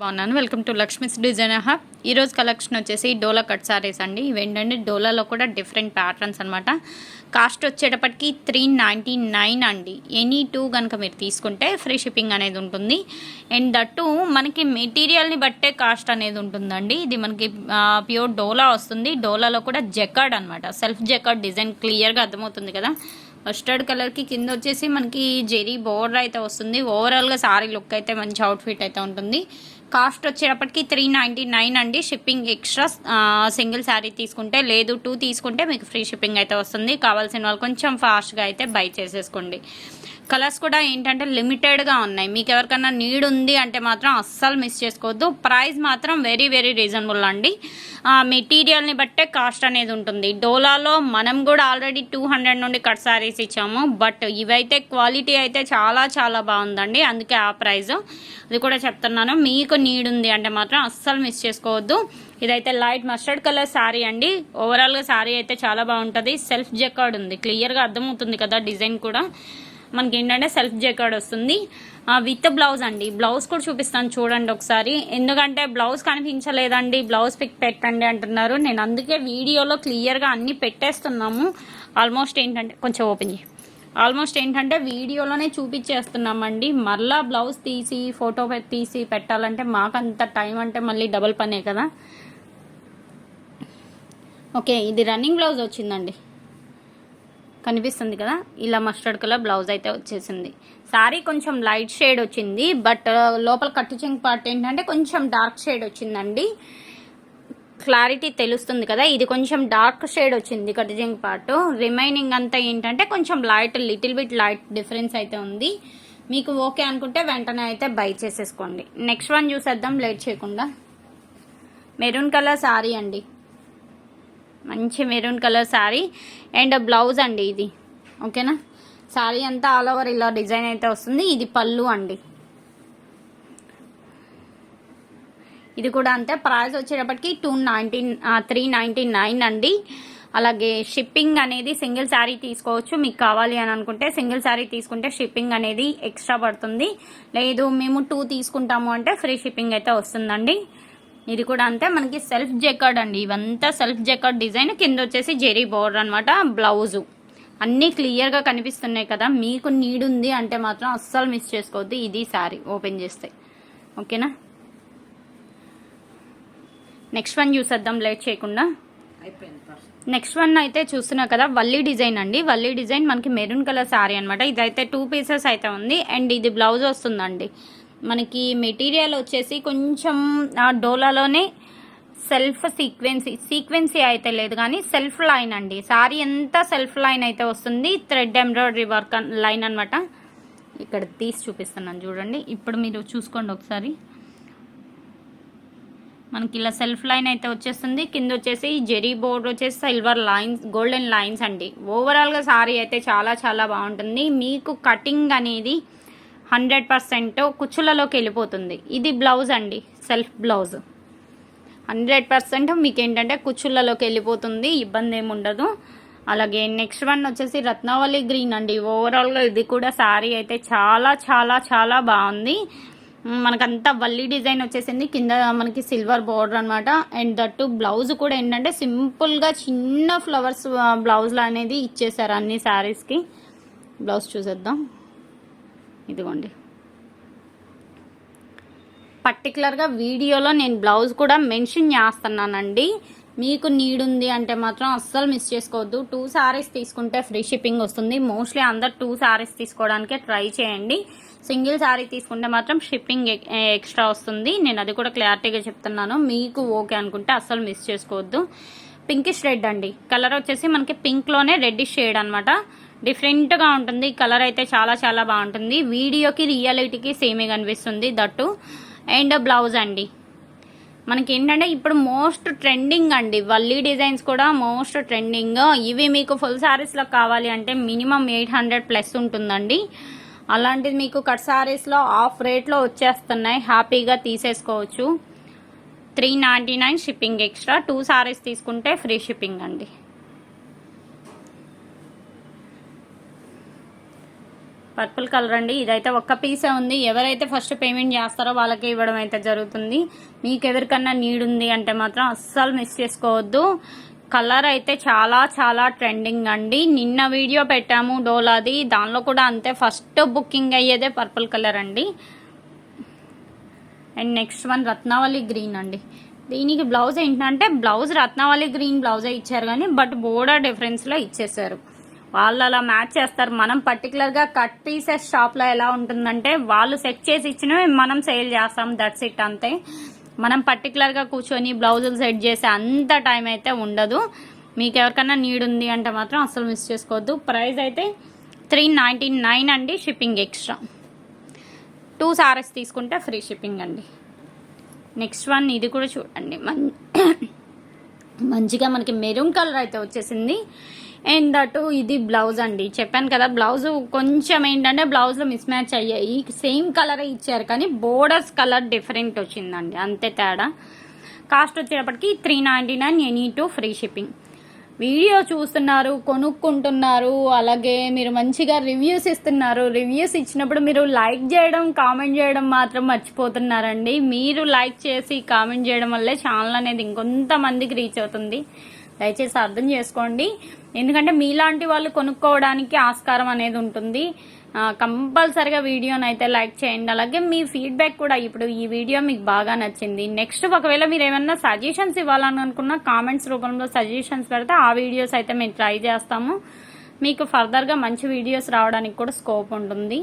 బాగున్నాను. Welcome to Lakshmi's design hub ఈరోజు collection వచ్చేసి డోలా కట్ సారీస్ అండి. ఇవేంటంటే డోలాలో కూడా డిఫరెంట్ ప్యాటర్న్స్ అనమాట కాస్ట్ వచ్చేటప్పటికి త్రీ నైంటీ నైన్ అండి. ఎనీ టూ కనుక మీరు తీసుకుంటే ఫ్రీ షిప్పింగ్ అనేది ఉంటుంది. అండ్ దట్టు మనకి మెటీరియల్ని బట్టే కాస్ట్ అనేది ఉంటుందండి. ఇది మనకి ప్యూర్ డోలా వస్తుంది. డోలాలో కూడా జెకార్డ్ అనమాట సెల్ఫ్ జెకార్డ్ డిజైన్ క్లియర్గా అర్థమవుతుంది కదా. మస్టర్డ్ కలర్కి కింద వచ్చేసి మనకి జెరీ బోర్డర్ అయితే వస్తుంది. ఓవరాల్గా సారీ లుక్ అయితే మంచి అవుట్ఫిట్ అయితే ఉంటుంది. కాస్ట్ వచ్చేటప్పటికి త్రీ నైంటీ నైన్ అండి. షిప్పింగ్ ఎక్స్ట్రా సింగిల్ శారీ తీసుకుంటే లేదు. టూ తీసుకుంటే మీకు ఫ్రీ షిప్పింగ్ అయితే వస్తుంది. కావాల్సిన వాళ్ళు కొంచెం ఫాస్ట్గా అయితే బై చేసేసుకోండి. కలర్స్ కూడా ఏంటంటే లిమిటెడ్గా ఉన్నాయి. మీకు ఎవరికైనా నీడ్ ఉంది అంటే మాత్రం అస్సలు మిస్ చేసుకోవద్దు. ప్రైస్ మాత్రం వెరీ వెరీ రీజనబుల్ అండి. మెటీరియల్ని బట్టే కాస్ట్ అనేది ఉంటుంది. డోలాలో మనం కూడా ఆల్రెడీ టూ హండ్రెడ్ నుండి కట్ సారీస్ ఇచ్చాము. బట్ ఇవైతే క్వాలిటీ అయితే చాలా చాలా బాగుందండి. అందుకే ఆ ప్రైస్. అది కూడా చెప్తున్నాను. మీకు నీడ్ ఉంది అంటే మాత్రం అస్సలు మిస్ చేసుకోవద్దు. ఇదైతే లైట్ మస్టర్డ్ కలర్ శారీ అండి. ఓవరాల్గా శారీ అయితే చాలా బాగుంటుంది. సెల్ఫ్ జెకార్డ్ ఉంది. క్లియర్గా అర్థమవుతుంది కదా డిజైన్ కూడా. మనకి ఏంటంటే సెల్ఫ్ జెకార్డ్ వస్తుంది. విత్ బ్లౌజ్ అండి. బ్లౌజ్ కూడా చూపిస్తాను చూడండి ఒకసారి. ఎందుకంటే బ్లౌజ్ కనిపించలేదండి. బ్లౌజ్ పిక్ పెట్టండి అంటున్నారు. నేను అందుకే వీడియోలో క్లియర్గా అన్నీ పెట్టేస్తున్నాము. ఆల్మోస్ట్ ఏంటంటే కొంచెం ఓపెన్ చేయి. ఆల్మోస్ట్ ఏంటంటే వీడియోలోనే చూపించేస్తున్నామండి. మళ్ళా బ్లౌజ్ తీసి ఫోటో తీసి పెట్టాలంటే మాకంత టైం అంటే మళ్ళీ డబుల్ పనే కదా. ఓకే ఇది రన్నింగ్ బ్లౌజ్ వచ్చిందండి. కనిపిస్తుంది కదా? ఇలా మస్టర్డ్ కలర్ బ్లౌజ్ అయితే వచ్చేసింది. సారీ కొంచెం లైట్ షేడ్ వచ్చింది బట్ uh, లోపల కట్టు చెంగ్ పార్ట్ ఏంటంటే కొంచెం డార్క్ షేడ్ వచ్చిందండి. క్లారిటీ తెలుస్తుంది కదా? ఇది కొంచెం డార్క్ షేడ్ వచ్చింది కట్టు చెంగ్ పార్ట్ రిమైనింగ్ అంతా ఏంటంటే కొంచెం light little bit light difference అయితే ఉంది. మీకు ఓకే అనుకుంటే వెంటనే అయితే బై చేసేసుకోండి. నెక్స్ట్ వన్ చూసేద్దాం లేట్ చేయకుండా. మెరూన్ కలర్ సారీ అండి. మంచి maroon colour sari and blouse అండి ఇది. ఓకేనా? శారీ అంతా ఆల్ ఓవర్ ఇలా డిజైన్ అయితే వస్తుంది. ఇది పళ్ళు అండి. ఇది కూడా అంతే. ప్రైస్ వచ్చేటప్పటికి two nineteen three ninety nine అండి. అలాగే షిప్పింగ్ అనేది సింగిల్ శారీ తీసుకోవచ్చు. మీకు కావాలి అని అనుకుంటే సింగిల్ శారీ తీసుకుంటే షిప్పింగ్ అనేది ఎక్స్ట్రా పడుతుంది. లేదు మేము టూ తీసుకుంటాము అంటే ఫ్రీ షిప్పింగ్ అయితే వస్తుందండి. ఇది కూడా అంతే. మనకి సెల్ఫ్ జెకార్డ్ అండి. ఇవంతా సెల్ఫ్ జెకార్డ్ డిజైన్. కింద వచ్చేసి జెరీ బోర్డర్ అనమాట బ్లౌజు. అన్నీ క్లియర్గా కనిపిస్తున్నాయి కదా. మీకు నీడ్ ఉంది అంటే మాత్రం అస్సలు మిస్ చేసుకోవద్దు. ఇది శారీ ఓపెన్ చేస్తే. ఓకేనా నెక్స్ట్ వన్ చూసేద్దాం లేట్ చేయకుండా. నెక్స్ట్ వన్ అయితే చూస్తున్నా కదా వల్లి డిజైన్ అండి. వల్లి డిజైన్ మనకి మెరూన్ కలర్ శారీ అనమాట ఇదైతే టూ పీసెస్ అయితే ఉంది. అండ్ ఇది బ్లౌజ్ వస్తుందండి. మనకి మెటీరియల్ వచ్చేసి కొంచెం ఆ డోలాలోనే సెల్ఫ్ సీక్వెన్సీ సీక్వెన్సీ అయితే లేదు కానీ సెల్ఫ్ లైన్ అండి. సారీ ఎంత సెల్ఫ్ లైన్ అయితే వస్తుంది థ్రెడ్ ఎంబ్రాయిడరీ వర్క్ లైన్ అనమాట ఇక్కడ తీసి చూపిస్తున్నాను చూడండి. ఇప్పుడు మీరు చూసుకోండి ఒకసారి. మనకి ఇలా సెల్ఫ్ లైన్ అయితే వచ్చేస్తుంది. కింద వచ్చేసి జెరీ బోర్డ్ వచ్చేసి సిల్వర్ లైన్స్ గోల్డెన్ లైన్స్ అండి. ఓవరాల్గా సారీ అయితే చాలా చాలా బాగుంటుంది. మీకు కటింగ్ అనేది హండ్రెడ్ పర్సెంట్ కుచ్చులలోకి వెళ్ళిపోతుంది. ఇది బ్లౌజ్ అండి సెల్ఫ్ బ్లౌజ్. హండ్రెడ్ పర్సెంట్ మీకు ఏంటంటే కుచ్చులలోకి వెళ్ళిపోతుంది ఇబ్బంది ఏమి ఉండదు. అలాగే నెక్స్ట్ వన్ వచ్చేసి రత్నావళి గ్రీన్ అండి. ఓవరాల్గా ఇది కూడా శారీ అయితే చాలా చాలా చాలా బాగుంది. మనకంతా వల్లి డిజైన్ వచ్చేసింది. కింద మనకి సిల్వర్ బోర్డర్ అనమాట అండ్ దట్టు బ్లౌజ్ కూడా ఏంటంటే సింపుల్గా చిన్న ఫ్లవర్స్ బ్లౌజ్లు అనేది ఇచ్చేసారు అన్ని శారీస్కి. బ్లౌజ్ చూసేద్దాం. ఇదిగోండి. పర్టికులర్గా వీడియోలో నేను బ్లౌజ్ కూడా మెన్షన్ చేస్తున్నానండి. మీకు నీడ్ ఉంది అంటే మాత్రం అస్సలు మిస్ చేసుకోవద్దు. టూ సారీస్ తీసుకుంటే ఫ్రీ షిప్పింగ్ వస్తుంది. మోస్ట్లీ అందరు టూ సారీస్ తీసుకోవడానికే ట్రై చేయండి. సింగిల్ సారీ తీసుకుంటే మాత్రం షిప్పింగ్ ఎక్స్ట్రా e- e- వస్తుంది. నేను అది కూడా క్లారిటీగా చెప్తున్నాను. మీకు ఓకే అనుకుంటే అస్సలు మిస్ చేసుకోవద్దు. పింకిష్ రెడ్ అండి. కలర్ వచ్చేసి మనకి పింక్లోనే రెడ్డిష్ షేడ్ అనమాట డిఫరెంట్గా ఉంటుంది. కలర్ అయితే చాలా చాలా బాగుంటుంది. వీడియోకి రియాలిటీకి సేమే కనిపిస్తుంది దట్టు. అండ్ బ్లౌజ్ అండి. మనకి ఏంటంటే ఇప్పుడు మోస్ట్ ట్రెండింగ్ అండి. వల్లీ డిజైన్స్ కూడా మోస్ట్ ట్రెండింగ్ ఇవి మీకు ఫుల్ శారీస్లో కావాలి అంటే మినిమం ఎయిట్ హండ్రెడ్ ప్లస్ ఉంటుందండి. అలాంటిది మీకు కట్ శారీస్లో ఆఫ్ రేట్లో వచ్చేస్తున్నాయి. హ్యాపీగా తీసేసుకోవచ్చు. Three ninety nine shipping extra. Two saris తీసుకుంటే ఫ్రీ షిప్పింగ్ అండి. పర్పుల్ కలర్ అండి. ఇదైతే ఒక్క పీసే ఉంది. ఎవరైతే ఫస్ట్ పేమెంట్ చేస్తారో వాళ్ళకి ఇవ్వడం అయితే జరుగుతుంది. మీకు ఎవరికన్నా నీడ్ ఉంది అంటే మాత్రం అస్సలు మిస్ చేసుకోవద్దు. కలర్ అయితే చాలా చాలా ట్రెండింగ్ అండి. నిన్న వీడియో పెట్టాము డోలాది. దానిలో కూడా అంతే. ఫస్ట్ బుకింగ్ అయ్యేదే పర్పుల్ కలర్ అండి. And next one Ratnavali green అండి. దీనికి బ్లౌజ్ ఏంటంటే బ్లౌజ్ రత్నావళి గ్రీన్ బ్లౌజే ఇచ్చారు కానీ బట్ బోర్డర్ డిఫరెన్స్లో ఇచ్చేసారు వాళ్ళు అలా మ్యాచ్ చేస్తారు. మనం పర్టికులర్గా కట్ పీసెస్ షాప్లో ఎలా ఉంటుందంటే వాళ్ళు సెట్ చేసి ఇచ్చినవి మనం సేల్ చేస్తాం. దట్స్ ఇట్ అంతే. మనం పర్టికులర్గా కూర్చొని బ్లౌజులు సెట్ చేసే అంత టైం అయితే ఉండదు. మీకు ఎవరికైనా నీడ్ ఉంది అంటే మాత్రం అసలు మిస్ చేసుకోవద్దు. ప్రైస్ అయితే త్రీ నైంటీ నైన్ అండి షిప్పింగ్ ఎక్స్ట్రా టూ సారీస్ తీసుకుంటే ఫ్రీ షిప్పింగ్ అండి. నెక్స్ట్ వన్ ఇది కూడా చూడండి. మన్ మంచిగా మనకి మెరూన్ కలర్ అయితే వచ్చేసింది. అండ్ అటు ఇది బ్లౌజ్ అండి. చెప్పాను కదా బ్లౌజ్ కొంచెం ఏంటంటే బ్లౌజ్లో మిస్ మ్యాచ్ అయ్యాయి. సేమ్ కలర్ ఇచ్చారు కానీ బోర్డర్స్ కలర్ డిఫరెంట్ వచ్చిందండి. అంతే తేడా. కాస్ట్ వచ్చేటప్పటికి three ninety nine any two free shipping video చూస్తున్నారు కొనుక్కుంటున్నారు అలాగే మీరు మంచిగా రివ్యూస్ ఇస్తున్నారు. రివ్యూస్ ఇచ్చినప్పుడు మీరు లైక్ చేయడం కామెంట్ చేయడం మాత్రం మర్చిపోతున్నారండి. మీరు లైక్ చేసి కామెంట్ చేయడం వల్లే ఛానల్ అనేది ఇంకొంతమందికి రీచ్ అవుతుంది. దయచేసి అర్థం చేసుకోండి. ఎందుకంటే మీలాంటి వాళ్ళు కొనుక్కోవడానికి ఆస్కారం అనేది ఉంటుంది. కంపల్సరిగా వీడియోని అయితే లైక్ చేయండి. అలాగే మీ ఫీడ్బ్యాక్ కూడా ఇప్పుడు ఈ వీడియో మీకు బాగా నచ్చింది. నెక్స్ట్ ఒకవేళ మీరు ఏమన్నా సజెషన్స్ ఇవ్వాలని అనుకున్న కామెంట్స్ రూపంలో సజెషన్స్ పెడితే ఆ వీడియోస్ అయితే మేము ట్రై చేస్తాము. మీకు ఫర్దర్గా మంచి వీడియోస్ రావడానికి కూడా స్కోప్ ఉంటుంది.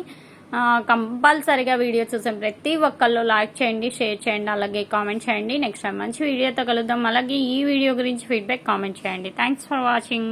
కంపల్సరిగా వీడియో చూసిన ప్రతి ఒక్కళ్ళు లైక్ చేయండి షేర్ చేయండి అలాగే కామెంట్ చేయండి. నెక్స్ట్ టైం మంచి వీడియోతో కలుద్దాం. అలాగే ఈ వీడియో గురించి ఫీడ్బ్యాక్ కామెంట్ చేయండి. Thanks for watching.